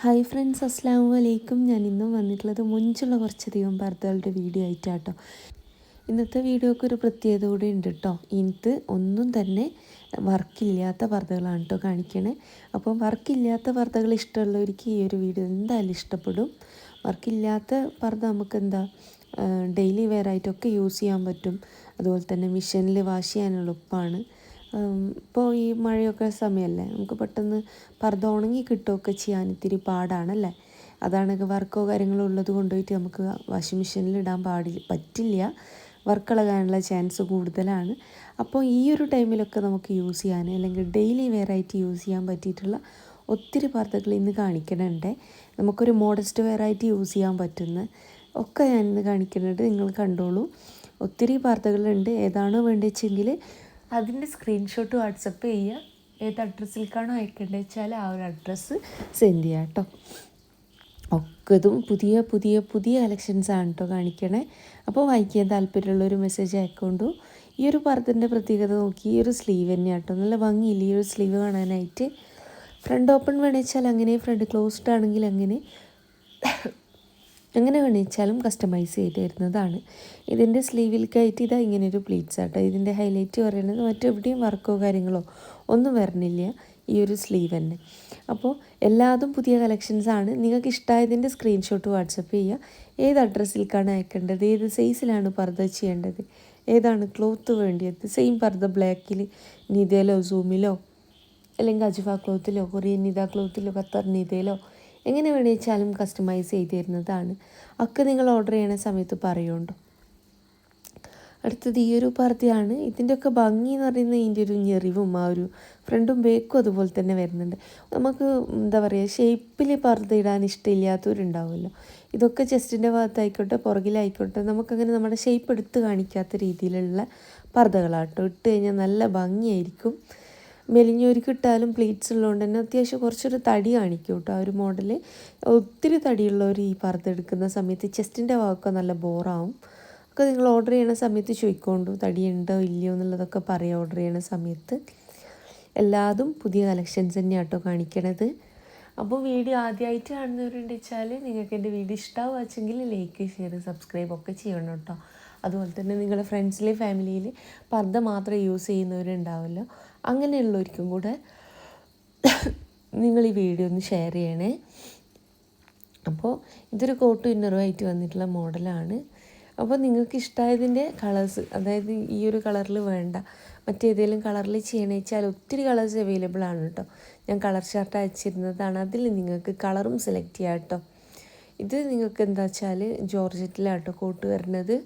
Hi friends അസ്സാം വലൈക്കും ഞാൻ ഇന്നും വന്നിട്ടുള്ളത് മുഞ്ചുള്ള കുറച്ചധികം ഭർത്താവിന്റെ വീഡിയോ ആയിട്ടാട്ടോ. ഇന്നത്തെ വീഡിയോക്ക് ഒരു പ്രത്യേകത കൂടെ ഉണ്ട് കേട്ടോ ഇന്നത്ത് ഒന്നും തന്നെ വർക്കില്ലാത്ത പർദ്ദകളാണ് കേട്ടോ കാണിക്കണേ. അപ്പോൾ വർക്കില്ലാത്ത പർദ്ദകൾ ഇഷ്ടമുള്ളവർക്ക് ഈ ഒരു വീഡിയോ എന്തായാലും ഇഷ്ടപ്പെടും. വർക്കില്ലാത്ത നമുക്ക് എന്താ ഡെയിലി വെയർ ആയിട്ടൊക്കെ യൂസ് ചെയ്യാൻ പറ്റും. അതുപോലെ തന്നെ മിഷനിൽ വാഷ് ചെയ്യാനുള്ള എളുപ്പമാണ് ഇപ്പോൾ ഈ മഴയൊക്കെ സമയമല്ലേ നമുക്ക് പെട്ടെന്ന് പർദ്ദ ഉണങ്ങി കിട്ടുകയൊക്കെ ചെയ്യാൻ ഇത്തിരി പാടാണല്ലേ? അതാണെങ്കിൽ വർക്കോ കാര്യങ്ങളോ ഉള്ളത് കൊണ്ടുപോയിട്ട് നമുക്ക് വാഷിംഗ് മെഷീനിൽ ഇടാൻ പാടി പറ്റില്ല. വർക്ക് ഇളകാനുള്ള ചാൻസ് കൂടുതലാണ്. അപ്പോൾ ഈ ഒരു ടൈമിലൊക്കെ നമുക്ക് യൂസ് ചെയ്യാൻ അല്ലെങ്കിൽ ഡെയിലി ആയിട്ട് യൂസ് ചെയ്യാൻ പറ്റിയിട്ടുള്ള ഒത്തിരി പാർത്തകൾ ഇന്ന് കാണിക്കണുണ്ട് നമുക്കൊരു മോഡസ്റ്റ് ആയിട്ട് യൂസ് ചെയ്യാൻ പറ്റുന്ന ഒക്കെ ഞാൻ ഇന്ന് കാണിക്കുന്നുണ്ട്. നിങ്ങൾ കണ്ടോളൂ. ഒത്തിരി വാർത്തകളുണ്ട് ഏതാണോ വേണ്ടിച്ചെങ്കിൽ അതിന്റെ സ്ക്രീൻഷോട്ട് വാട്സപ്പ് ചെയ്യുക. ഏത് അഡ്രസ്സിലേക്കാണോ അയക്കേണ്ടത് വെച്ചാൽ ആ ഒരു അഡ്രസ്സ് സെൻഡ് ചെയ്യാം കേട്ടോ. ഒക്കതും പുതിയ പുതിയ പുതിയ കളക്ഷൻസ് ആണ് കേട്ടോ കാണിക്കണേ. അപ്പോൾ വായിക്കാൻ താല്പര്യമുള്ളൊരു മെസ്സേജ് അയക്കൊണ്ടു. ഈ ഒരു പറത്തിന്റെ പ്രത്യേകത നോക്കി ഈ ഒരു സ്ലീവ് തന്നെയാണ് കേട്ടോ. നല്ല ഭംഗിയില്ല ഈ ഒരു സ്ലീവ് കാണാനായിട്ട്? ഫ്രണ്ട് ഓപ്പൺ വേണമെച്ചാൽ അങ്ങനെ ഫ്രണ്ട് ക്ലോസ്ഡ് ആണെങ്കിൽ അങ്ങനെ. എങ്ങനെ വേണിച്ചാലും കസ്റ്റമൈസ് ചെയ്ത് തരുന്നതാണ് ഇതിന്റെ സ്ലീവിൽക്കായിട്ട് ഇതാ ഒരു പ്ലീറ്റ്സ് ആട്ടോ. ഇതിന്റെ ഹൈലൈറ്റ് പറയുന്നത് മറ്റെവിടെയും വർക്കോ കാര്യങ്ങളോ ഒന്നും വരണില്ല. ഈ ഒരു സ്ലീവ് തന്നെ. അപ്പോൾ എല്ലാതും പുതിയ കളക്ഷൻസാണ് നിങ്ങൾക്ക് ഇഷ്ടമായതിന്റെ സ്ക്രീൻഷോട്ട് വാട്സപ്പ് ചെയ്യുക ഏത് അഡ്രസ്സിലേക്കാണ് അയക്കേണ്ടത്? ഏത് സൈസിലാണ് പർദ്ദ ചെയ്യേണ്ടത്? ഏതാണ് ക്ലോത്ത് വേണ്ടിയത്? സെയിം പർദ്ദ ബ്ലാക്കിൽ നിതയിലോ സൂമിലോ അല്ലെങ്കിൽ അജുഫ ക്ലോത്തിലോ കൊറിയൻ നിത ക്ലോത്തിലോ ഖത്തർ നിതയിലോ എങ്ങനെ വേണമെച്ചാലും കസ്റ്റമൈസ് ചെയ്ത് തരുന്നതാണ് ഒക്കെ നിങ്ങൾ ഓർഡർ ചെയ്യണ സമയത്ത് പറയുണ്ടോ? അടുത്തത് ഈ ഒരു പർദ്ദയാണ് ഇതിന്റെയൊക്കെ ഭംഗി എന്ന് പറയുന്നത് ഇതിന്റെ ഒരു ഞെറിവും ആ ഒരു ഫ്രണ്ടും ബേക്കും അതുപോലെ തന്നെ വരുന്നുണ്ട്. നമുക്ക് എന്താ പറയുക ഷേപ്പിൽ പർദ്ദ ഇടാൻ ഇഷ്ടമില്ലാത്തവരുണ്ടാവുമല്ലോ. ഇതൊക്കെ ചെസ്റ്റിന്റെ ഭാഗത്തായിക്കോട്ടെ പുറകിലായിക്കോട്ടെ നമുക്കങ്ങനെ നമ്മുടെ ഷേപ്പ് എടുത്ത് കാണിക്കാത്ത രീതിയിലുള്ള പർദ്ദകളാട്ടോ. ഇട്ട് കഴിഞ്ഞാൽ നല്ല ഭംഗിയായിരിക്കും. മെലിഞ്ഞോരിക്ക് ഇട്ടാലും പ്ലീറ്റ്സ് ഉള്ളതുകൊണ്ട് തന്നെ അത്യാവശ്യം കുറച്ചൊരു തടി കാണിക്കും കേട്ടോ ആ ഒരു മോഡൽ ഒത്തിരി തടിയുള്ളവർ ഈ പർദ്ദ എടുക്കുന്ന സമയത്ത് ചെസ്റ്റിന്റെ ഭാഗമൊക്കെ നല്ല ബോറാവും. ഒക്കെ നിങ്ങൾ ഓർഡർ ചെയ്യണ സമയത്ത് ചോദിക്കൊണ്ടു തടി ഉണ്ടോ ഇല്ലയോ എന്നുള്ളതൊക്കെ പറയാം ഓർഡർ ചെയ്യണ സമയത്ത്. എല്ലാതും പുതിയ കളക്ഷൻസ് തന്നെയാണ് കേട്ടോ കാണിക്കണത്. അപ്പോൾ വീഡിയോ ആദ്യമായിട്ട് കാണുന്നവരുണ്ട് വെച്ചാൽ നിങ്ങൾക്ക് എന്റെ വീഡിയോ ഇഷ്ടമാവാച്ചെങ്കിൽ ലൈക്ക് ഷെയർ സബ്സ്ക്രൈബ് ഒക്കെ ചെയ്യണം കേട്ടോ. അതുപോലെ തന്നെ നിങ്ങളുടെ ഫ്രണ്ട്സിലെ ഫാമിലിയിൽ പർദ്ദ മാത്രം യൂസ് ചെയ്യുന്നവരുണ്ടാവുമല്ലോ അങ്ങനെയുള്ളവർക്കും കൂടെ നിങ്ങൾ ഈ വീഡിയോ ഒന്ന് ഷെയർ ചെയ്യണേ. അപ്പോൾ ഇതൊരു കോട്ട് ഇന്നറുമായിട്ട് വന്നിട്ടുള്ള മോഡലാണ് അപ്പോൾ നിങ്ങൾക്ക് ഇഷ്ടമായതിന്റെ കളേഴ്സ് അതായത് ഈ ഒരു കളറിൽ വേണ്ട. മറ്റേതെങ്കിലും കളറിൽ ചെയ്യണമെന്ന് വെച്ചാൽ ഒത്തിരി കളേഴ്സ് അവൈലബിൾ ആണ് കേട്ടോ ഞാൻ കളർ ചാർട്ട് അയച്ചിരുന്നതാണ്. അതിൽ നിങ്ങൾക്ക് കളറും സെലക്ട് ചെയ്യാം കേട്ടോ ഇത് നിങ്ങൾക്ക് എന്താ വെച്ചാൽ ജോർജറ്റിലാട്ടോ കോട്ട് വരുന്നത്.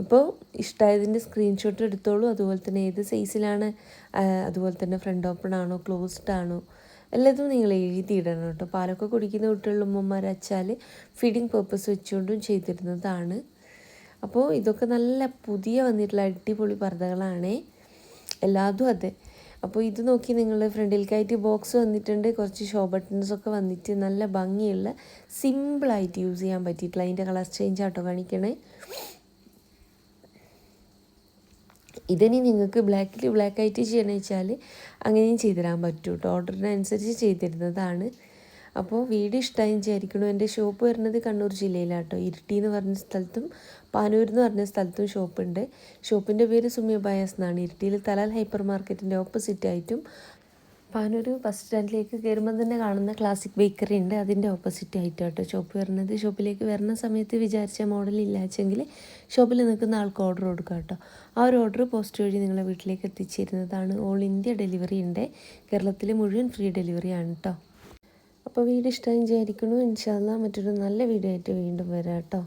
അപ്പോൾ ഇഷ്ടമായതിന്റെ സ്ക്രീൻഷോട്ട് എടുത്തോളൂ. അതുപോലെ തന്നെ ഏത് സൈസിലാണ് അതുപോലെ തന്നെ ഫ്രണ്ട് ഓപ്പൺ ആണോ ക്ലോസ്ഡ് ആണോ എല്ലാതും നിങ്ങൾ എഴുതിയിടണം കേട്ടോ. പാലൊക്കെ കുടിക്കുന്ന കുട്ടികളുടെ ഉമ്മമാർ അച്ചാൽ ഫീഡിങ് പേർപ്പസ് വെച്ചുകൊണ്ടും ചെയ്തിരുന്നതാണ്. അപ്പോൾ ഇതൊക്കെ നല്ല പുതിയ വന്നിട്ടുള്ള അടിപൊളി പർദ്ദകളാണേ. എല്ലാതും അതെ. അപ്പോൾ ഇത് നോക്കി നിങ്ങൾ ഫ്രണ്ടിലേക്കായിട്ട് ബോക്സ് വന്നിട്ടുണ്ട്. കുറച്ച് ഷോ ബട്ടൺസ് ഒക്കെ വന്നിട്ട് നല്ല ഭംഗിയുള്ള സിമ്പിളായിട്ട് യൂസ് ചെയ്യാൻ പറ്റിയിട്ടുള്ള അതിന്റെ കളർ ചേഞ്ച് ആട്ടോ കാണിക്കണേ. ഇതിനി നിങ്ങൾക്ക് ബ്ലാക്കിൽ ബ്ലാക്ക് ആയിട്ട് ചെയ്യണമെന്ന് വെച്ചാൽ അങ്ങനെയും ചെയ്തു തരാൻ പറ്റും കേട്ടോ ഓർഡറിനനുസരിച്ച് ചെയ്തിരുന്നതാണ് അപ്പോൾ വീട് ഇഷ്ടമായി വിചാരിക്കണു എന്റെ ഷോപ്പ് വരുന്നത് കണ്ണൂർ ജില്ലയിലാട്ടോ. ഇരിട്ടി എന്ന് പറഞ്ഞ സ്ഥലത്തും പാനൂർ എന്ന് പറഞ്ഞ സ്ഥലത്തും ഷോപ്പുണ്ട് ഷോപ്പിന്റെ പേര് സുമ്യ ബയാസ് എന്നാണ്. ഇരിട്ടിയിൽ തലാൽ ഹൈപ്പർ മാർക്കറ്റിന്റെ ഓപ്പോസിറ്റ് ആയിട്ടും പാനൂർ ബസ് സ്റ്റാൻഡിലേക്ക് കയറുമ്പോൾ തന്നെ കാണുന്ന ക്ലാസിക് ബേക്കറി ഉണ്ട്. അതിന്റെ ഓപ്പോസിറ്റ് ആയിട്ട് കേട്ടോ ഷോപ്പ് വരുന്നത് ഷോപ്പിലേക്ക് വരുന്ന സമയത്ത് വിചാരിച്ച മോഡൽ ഇല്ലാച്ചെങ്കിൽ ഷോപ്പിൽ നിൽക്കുന്ന ആൾക്ക് ഓർഡർ കൊടുക്കുക കേട്ടോ ആ ഒരു ഓർഡർ പോസ്റ്റ് വഴി നിങ്ങളെ വീട്ടിലേക്ക് എത്തിച്ചേരുന്നതാണ്. ഓൾ ഇന്ത്യ ഡെലിവറി ഉണ്ട്. കേരളത്തിൽ മുഴുവൻ ഫ്രീ ഡെലിവറി ആണ് കേട്ടോ അപ്പോൾ വീഡിയോ ഇഷ്ടമായി വിചാരിക്കണു ഇൻഷാല്ല മറ്റൊരു നല്ല വീഡിയോ ആയിട്ട് വീണ്ടും വരാം കേട്ടോ